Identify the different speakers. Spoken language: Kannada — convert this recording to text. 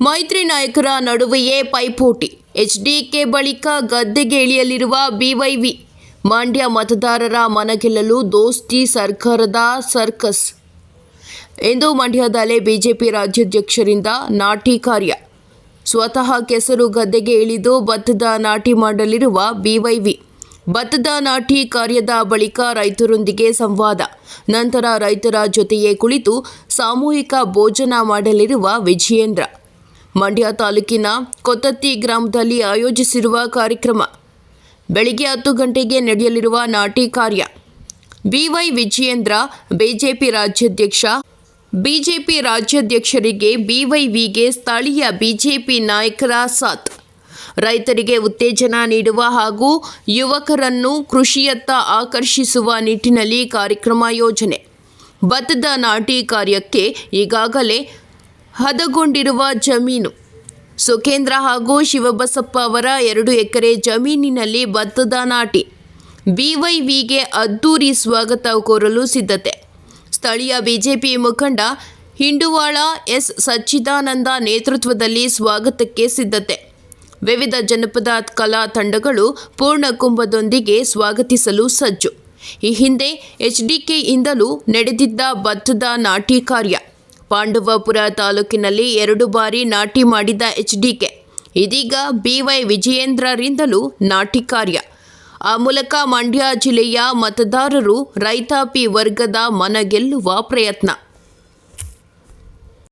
Speaker 1: ಮೈತ್ರಿ ನಾಯಕರ ನಡುವೆಯೇ ಪೈಪೋಟಿ. ಎಚ್ಡಿಕೆ ಬಳಿಕ ಗದ್ದೆಗೆ ಇಳಿಯಲಿರುವ ಬಿವೈವಿ. ಮಂಡ್ಯ ಮತದಾರರ ಮನಗೆಲ್ಲಲು ದೋಸ್ತಿ ಸರ್ಕಾರದ ಸರ್ಕಸ್. ಎಂದು ಮಂಡ್ಯದಲ್ಲೇ ಬಿಜೆಪಿ ರಾಜ್ಯಾಧ್ಯಕ್ಷರಿಂದ ನಾಟಿ ಕಾರ್ಯ. ಸ್ವತಃ ಕೆಸರು ಗದ್ದೆಗೆ ಇಳಿದು ಭತ್ತದ ನಾಟಿ ಮಾಡಲಿರುವ ಬಿವೈವಿ. ಭತ್ತದ ನಾಟಿ ಕಾರ್ಯದ ಬಳಿಕ ರೈತರೊಂದಿಗೆ ಸಂವಾದ. ನಂತರ ರೈತರ ಜೊತೆಯೇ ಕುಳಿತು ಸಾಮೂಹಿಕ ಭೋಜನ ಮಾಡಲಿರುವ ವಿಜಯೇಂದ್ರ. ಮಂಡ್ಯ ತಾಲೂಕಿನ ಕೊತ್ತತ್ತಿ ಗ್ರಾಮದಲ್ಲಿ ಆಯೋಜಿಸಿರುವ ಕಾರ್ಯಕ್ರಮ. ಬೆಳಿಗ್ಗೆ ಹತ್ತು ಗಂಟೆಗೆ ನಡೆಯಲಿರುವ ನಾಟಿ ಕಾರ್ಯ. ಬಿವೈ ವಿಜಯೇಂದ್ರ, ಬಿಜೆಪಿ ರಾಜ್ಯಾಧ್ಯಕ್ಷ, ಬಿಜೆಪಿ ರಾಜ್ಯಾಧ್ಯಕ್ಷರಿಗೆ ಬಿವೈವಿಗೆ ಸ್ಥಳೀಯ ಬಿಜೆಪಿ ನಾಯಕರ ಸಾಥ್. ರೈತರಿಗೆ ಉತ್ತೇಜನ ನೀಡುವ ಹಾಗೂ ಯುವಕರನ್ನು ಕೃಷಿಯತ್ತ ಆಕರ್ಷಿಸುವ ನಿಟ್ಟಿನಲ್ಲಿ ಕಾರ್ಯಕ್ರಮ ಯೋಜನೆ. ಭತ್ತದ ನಾಟಿ ಕಾರ್ಯಕ್ಕೆ ಈಗಾಗಲೇ ಹದಗೊಂಡಿರುವ ಜಮೀನು. ಸುಖೇಂದ್ರ ಹಾಗೂ ಶಿವಬಸಪ್ಪ ಅವರ ಎರಡು ಎಕರೆ ಜಮೀನಿನಲ್ಲಿ ಭತ್ತದ ನಾಟಿ ಬಿವೈವಿಗೆ ಅದ್ದೂರಿ ಸ್ವಾಗತ ಕೋರಲು ಸಿದ್ಧತೆ. ಸ್ಥಳೀಯ ಬಿಜೆಪಿ ಮುಖಂಡ ಹಿಂಡುವಾಳ ಎಸ್ ಸಚ್ಚಿದಾನಂದ ನೇತೃತ್ವದಲ್ಲಿ ಸ್ವಾಗತಕ್ಕೆ ಸಿದ್ಧತೆ. ವಿವಿಧ ಜನಪದ ಕಲಾ ತಂಡಗಳು ಪೂರ್ಣ ಕುಂಭದೊಂದಿಗೆ ಸ್ವಾಗತಿಸಲು ಸಜ್ಜು. ಈ ಹಿಂದೆ ಎಚ್ಡಿಕೆಯಿಂದಲೂ ನಡೆದಿದ್ದ ಭತ್ತದ ನಾಟಿ ಕಾರ್ಯ. ಪಾಂಡವಪುರ ತಾಲೂಕಿನಲ್ಲಿ ಎರಡು ಬಾರಿ ನಾಟಿ ಮಾಡಿದ ಎಚ್ಡಿಕೆ. ಇದೀಗ ಬಿವೈ ವಿಜಯೇಂದ್ರರಿಂದಲೂ ನಾಟಿ ಕಾರ್ಯ. ಆ ಮೂಲಕ ಮಂಡ್ಯ ಜಿಲ್ಲೆಯ ಮತದಾರರು ರೈತಾಪಿ ವರ್ಗದ ಮನಗೆಲ್ಲುವ ಪ್ರಯತ್ನ.